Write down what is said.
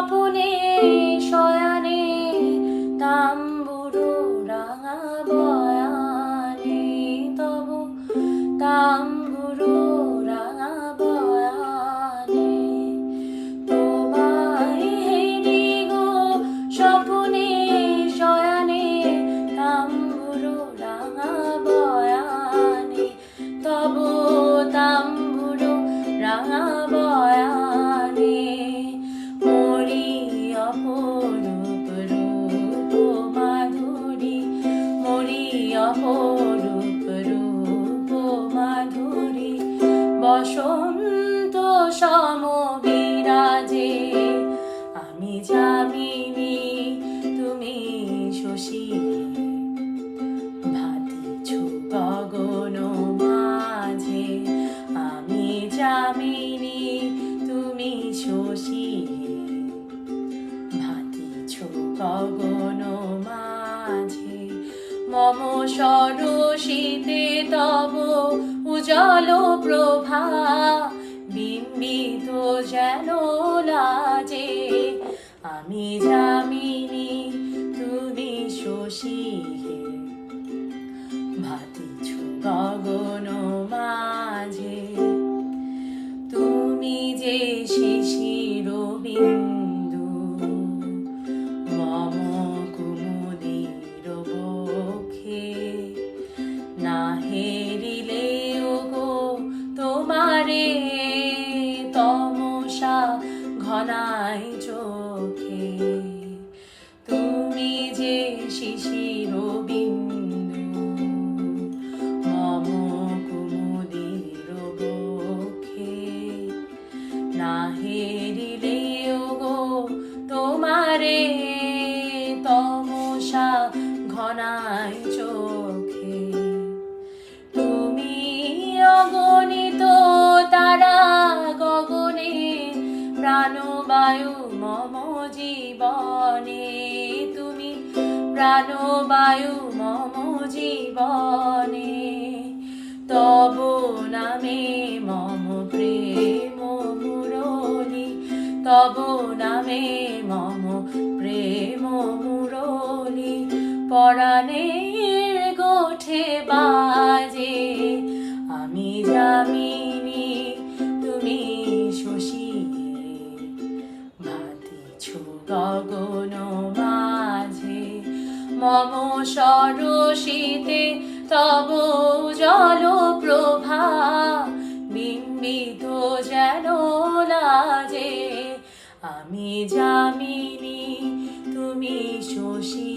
স্বপনে বসন্ত সম আমি যামিনী, তুমি শশী। ভাতিছ গগন মাঝে, আমি যামিনী, তুমি শশী। ভাতিছ গগন মাঝে, মম সরসিতে তব উজল প্রভা বিম্বিত যেন লাজে। আমি তোমারে তমসা ঘনাই চোখে। তুমি যে শিশির বিন্দু, মম কুমুদির বক্ষে। না হেরিলে গো তোমারে, তমসা ঘনাই চোখে। তুমি অগণিত জীবনে তুমি প্রাণবায়ু মম জীবনে, তব নামে মম প্রেম মুরলি, তব নামে মম প্রেম মুরলি। পরাণের গোঠে বাজে, আমি যামিনী, তুমি শশী ভাতিছ গগন মাঝে মম সরসিতে তব জল প্রভা বিম্বিত যেন লাজে আমি যামিনী তুমি শশী